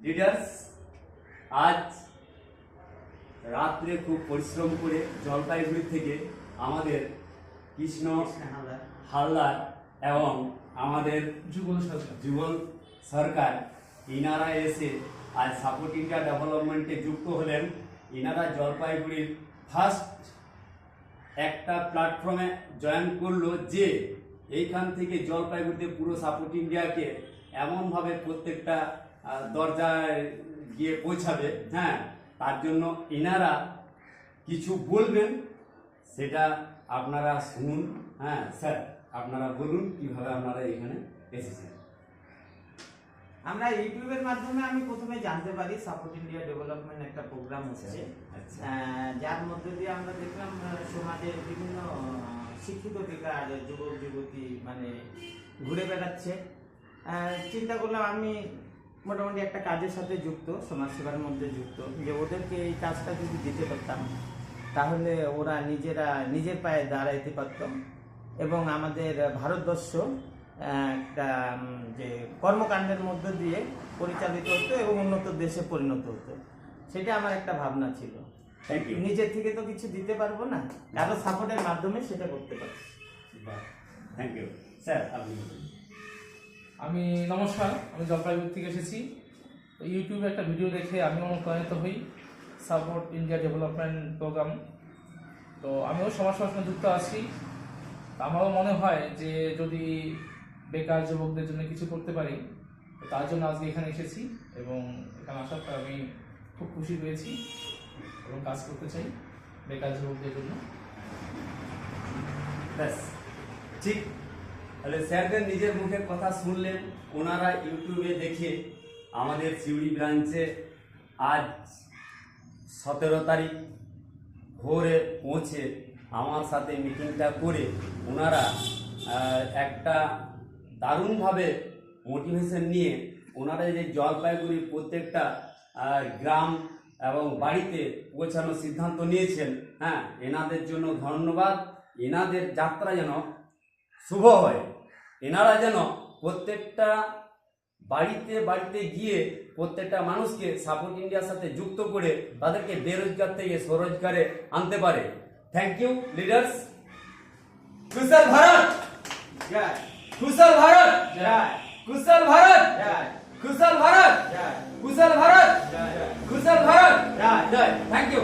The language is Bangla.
লিডার্স আজ রাত্রে খুব পরিশ্রম করে জলপাইগুড়ি থেকে আমাদের কৃষ্ণ হালদার এবং আমাদের যুগল সরকার। যুগল সরকার ইনারা এসে আজ সাপোর্ট ইন্ডিয়া ডেভেলপমেন্টে যুক্ত হলেন। ইনারা জলপাইগুড়ির ফার্স্ট একটা প্ল্যাটফর্মে জয়েন করল যে এইখান থেকে জলপাইগুড়িতে পুরো সাপোর্ট ইন্ডিয়াকে এমনভাবে প্রত্যেকটা দরজায় গিয়ে পৌঁছাবে হ্যাঁ তার জন্য এনারা কিছু বলবেন সেটা আপনারা শুনুন হ্যাঁ স্যার আপনারা বলুন কীভাবে আপনারা এখানে এসেছেন। আমরা ইউটিউবের মাধ্যমে আমি প্রথমে জানতে পারি সাপোর্ট ইন্ডিয়া ডেভেলপমেন্ট একটা প্রোগ্রাম হচ্ছে। আচ্ছা। যার মধ্যে দিয়ে আমরা দেখলাম সমাজের বিভিন্ন শিক্ষিত বেকার যুবক যুবতী মানে ঘুরে বেড়াচ্ছে। চিন্তা করলাম আমি মোটামুটি একটা কাজের সাথে যুক্ত সমাজসেবার মধ্যে যুক্ত যে ওদেরকে এই কাজটা যদি দিতে পারতাম তাহলে ওরা নিজেরা নিজের পায়ে দাঁড়াইতে পারত। এবং আমাদের ভারতবর্ষ একটা যে কর্মকাণ্ডের মধ্য দিয়ে পরিচালিত হতো এবং উন্নত দেশে পরিণত হতো। সেটা আমার একটা ভাবনা ছিল। নিজের থেকে তো কিছু দিতে পারব না। কারও সাপোর্টের মাধ্যমে সেটা করতে পারছি। থ্যাংক ইউ স্যার আপনি। আমি নমস্কার, আমি জলপাইগুড়ি থেকে এসেছি। ইউটিউবে একটা ভিডিও দেখে আমি অনুপ্রাণিত হই। Support India development programme. তো আমিও সমাজ সঙ্গে যুক্ত আছি। আমারও মনে হয় যে যদি বেকার যুবকদের জন্য কিছু করতে পারি তার জন্য আজকে এখানে এসেছি এবং এখানে আসার পর আমি খুব খুশি হয়েছি এবং কাজ করতে চাই বেকার যুবকদের জন্য। ব্যাস, ঠিক তাহলে স্যারদের নিজের মুখের কথা শুনলেন ওনারা ইউটিউবে দেখে আমাদের সিউড়ি ব্রাঞ্চে আজ সতেরো তারিখ ভোরে পৌঁছে আমার সাথে মিটিংটা করে ওনারা একটা দারুণভাবে মোটিভেশন নিয়ে ওনারা যে জলপাইগুড়ির প্রত্যেকটা গ্রাম এবং বাড়িতে পৌঁছানোর সিদ্ধান্ত নিয়েছেন। হ্যাঁ এনাদের জন্য ধন্যবাদ। এনাদের যাত্রা যেন শুভ হয়। এনারা যেন প্রত্যেকটা বাড়িতে বাড়িতে গিয়ে প্রত্যেকটা মানুষকে সাপোর্ট ইন্ডিয়ার সাথে যুক্ত করে তাদেরকে বেরোজগার থেকে স্বরোজগারে আনতে পারে। Thank you leaders Kushal Bharat! Kushal Bharat! Kushal Bharat! Kushal Bharat! Kushal Bharat! Kushal Bharat! Thank you